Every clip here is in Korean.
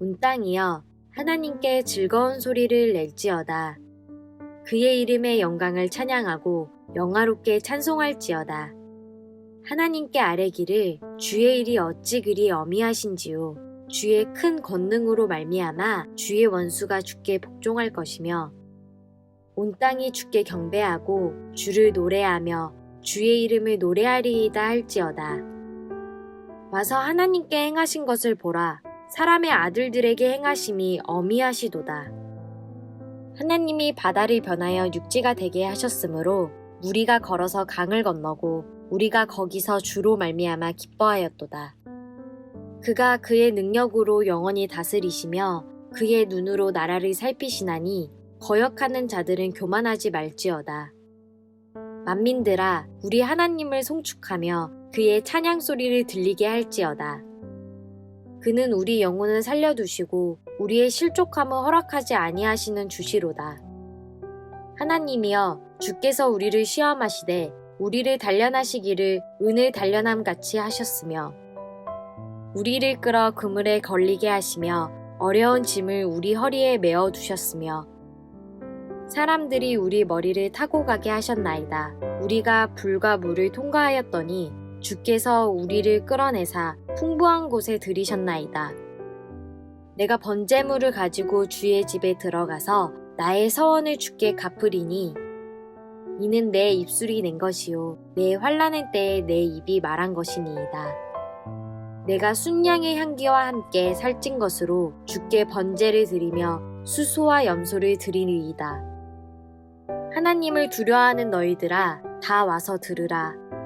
온 땅이여 하나님께 즐거운 소리를 낼지어다. 그의 이름의 영광을 찬양하고 영화롭게 찬송할지어다. 하나님께 아뢰기를 주의 일이 어찌 그리 어미하신지요. 주의 큰 권능으로 말미암아 주의 원수가 주께 복종할 것이며 온 땅이 주께 경배하고 주를 노래하며 주의 이름을 노래하리이다 할지어다. 와서 하나님께 행하신 것을 보라. 사람의 아들들에게 행하심이 어미하시도다. 하나님이 바다를 변하여 육지가 되게 하셨으므로 우리가 걸어서 강을 건너고 우리가 거기서 주로 말미암아 기뻐하였도다. 그가 그의 능력으로 영원히 다스리시며 그의 눈으로 나라를 살피시나니 거역하는 자들은 교만하지 말지어다. 만민들아 우리 하나님을 송축하며 그의 찬양 소리를 들리게 할지어다. 그는 우리 영혼을 살려두시고 우리의 실족함을 허락하지 아니하시는 주시로다. 하나님이여 주께서 우리를 시험하시되 우리를 단련하시기를 은을 단련함 같이 하셨으며 우리를 끌어 그물에 걸리게 하시며 어려운 짐을 우리 허리에 메어 두셨으며 사람들이 우리 머리를 타고 가게 하셨나이다. 우리가 불과 물을 통과하였더니 주께서 우리를 끌어내사 풍부한 곳에 들이셨나이다. 내가 번제물을 가지고 주의 집에 들어가서 나의 서원을 주께 갚으리니 이는 내 입술이 낸 것이요 내 환란의 때에 내 입이 말한 것이니이다. 내가 순양의 향기와 함께 살찐 것으로 주께 번제를 드리며 수소와 염소를 드리리이다. 하나님을 두려워하는 너희들아 다 와서 들으라.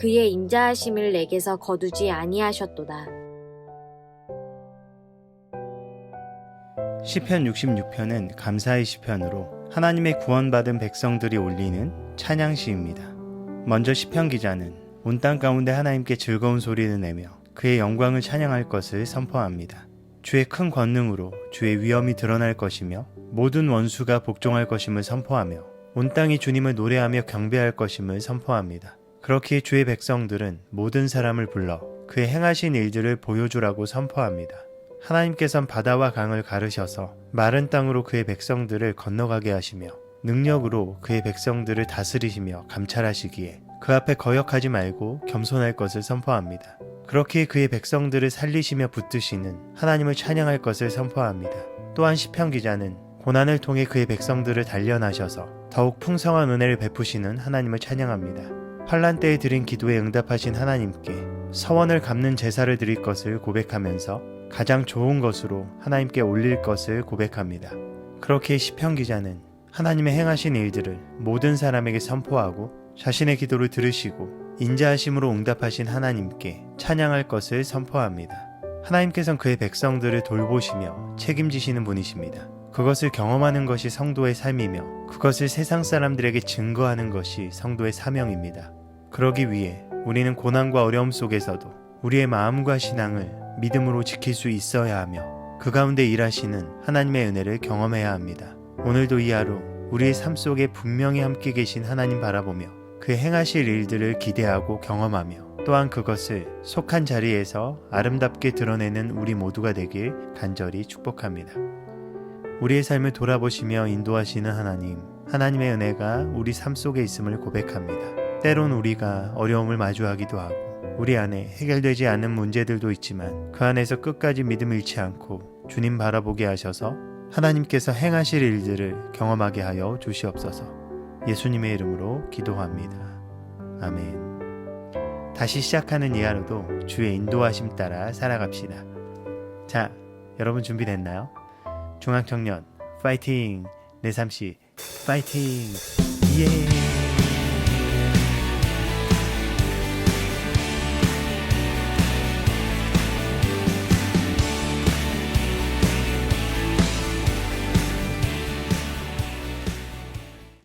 그의 인자하심을 내게서 거두지 아니하셨도다. 시편 66편은 감사의 시편으로 하나님의 구원받은 백성들이 올리는 찬양시입니다. 먼저 시편 기자는 온 땅 가운데 하나님께 즐거운 소리를 내며 그의 영광을 찬양할 것을 선포합니다. 주의 큰 권능으로 주의 위엄이 드러날 것이며 모든 원수가 복종할 것임을 선포하며 온 땅이 주님을 노래하며 경배할 것임을 선포합니다. 그렇기에 주의 백성들은 모든 사람을 불러 그의 행하신 일들을 보여주라고 선포합니다. 하나님께선 바다와 강을 가르셔서 마른 땅으로 그의 백성들을 건너가게 하시며 능력으로 그의 백성들을 다스리시며 감찰하시기에 그 앞에 거역하지 말고 겸손할 것을 선포합니다. 그렇게 그의 백성들을 살리시며 붙드시는 하나님을 찬양할 것을 선포합니다. 또한 시편 기자는 고난을 통해 그의 백성들을 단련하셔서 더욱 풍성한 은혜를 베푸시는 하나님을 찬양합니다. 환란 때에 드린 기도에 응답하신 하나님께 서원을 갚는 제사를 드릴 것을 고백하면서 가장 좋은 것으로 하나님께 올릴 것을 고백합니다. 그렇게 시편 기자는 하나님의 행하신 일들을 모든 사람에게 선포하고 자신의 기도를 들으시고 인자하심으로 응답하신 하나님께 찬양할 것을 선포합니다. 하나님께서는 그의 백성들을 돌보시며 책임지시는 분이십니다. 그것을 경험하는 것이 성도의 삶이며 그것을 세상 사람들에게 증거하는 것이 성도의 사명입니다. 그러기 위해 우리는 고난과 어려움 속에서도 우리의 마음과 신앙을 믿음으로 지킬 수 있어야 하며 그 가운데 일하시는 하나님의 은혜를 경험해야 합니다. 오늘도 이 하루 우리의 삶 속에 분명히 함께 계신 하나님 바라보며 그 행하실 일들을 기대하고 경험하며 또한 그것을 속한 자리에서 아름답게 드러내는 우리 모두가 되길 간절히 축복합니다. 우리의 삶을 돌아보시며 인도하시는 하나님, 하나님의 은혜가 우리 삶 속에 있음을 고백합니다. 때론 우리가 어려움을 마주하기도 하고 우리 안에 해결되지 않은 문제들도 있지만 그 안에서 끝까지 믿음 잃지 않고 주님 바라보게 하셔서 하나님께서 행하실 일들을 경험하게 하여 주시옵소서. 예수님의 이름으로 기도합니다. 아멘. 다시 시작하는 이 하루도 주의 인도하심 따라 살아갑시다. 자, 여러분 준비됐나요? 중앙청년 파이팅! 내삼시 파이팅! 예!